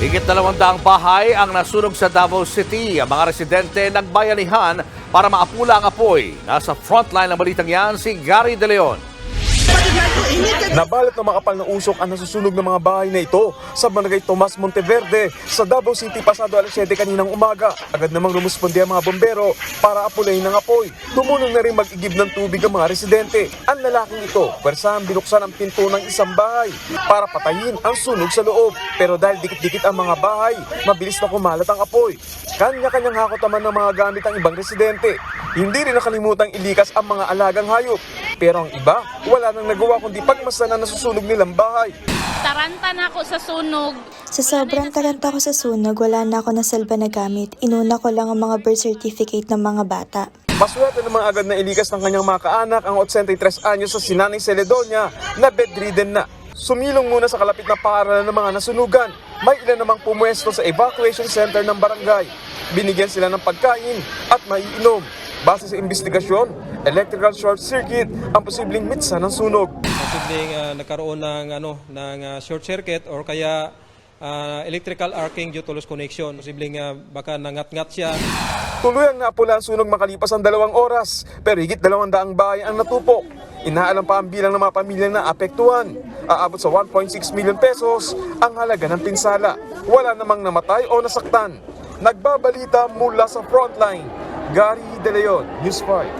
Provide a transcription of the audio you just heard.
Higit dalawang daang bahay ang nasunog sa Davao City. Ang mga residente nagbayanihan para maapula ang apoy. Nasa frontline ng balitang yan si Gary De Leon. Nabalot na makapal na usok ang nasusunog ng mga bahay na ito sa Barangay Tomas Monteverde sa Davao City pasado alas 7 kaninang umaga. Agad namang rumusponde ang mga bombero para apulayin ng apoy. Tumulong na rin mag-igib ng tubig ang mga residente. Ang lalaking ito, pwersahang binuksan ang pinto ng isang bahay para patayin ang sunog sa loob. Pero dahil dikit-dikit ang mga bahay, mabilis na kumalat ang apoy. Kanya-kanyang hakot naman ng mga gamit ang ibang residente. Hindi rin nakalimutang ilikas ang mga alagang hayop. Pero ang iba, wala nang nagawa kundi pagmasdan ang nasusunog nilang bahay. Taranta na ako sa sunog. Sa sobrang taranta ko sa sunog, wala na ako nasalba na gamit. Inuna ko lang ang mga birth certificate ng mga bata. Maswerte naman agad na ilikas ng kanyang mga kaanak ang 83 anyos sa Sinanay Celedonia na bedridden na. Sumilong muna sa kalapit na paaralan ng mga nasunugan. May ilan namang pumuesto sa evacuation center ng barangay. Binigyan sila ng pagkain at maiinom. Base sa investigasyon, electrical short circuit ang posibleng mitsa ng sunog. posibleng ah, nagkaroon ng ano ng ah, short circuit or kaya ah, electrical arcing due to loose connection. Posibleng ah, baka nangat-ngat siya. Tuloy ang napula ang sunog makalipas ang dalawang oras, pero higit dalawang daang bahay ang natupok. Inaalam pa ang bilang ng mga pamilya na apektuhan. Aabot sa 1.6 million pesos ang halaga ng pinsala. Wala namang namatay o nasaktan. Nagbabalita mula sa frontline. Gary De Leon, News 5.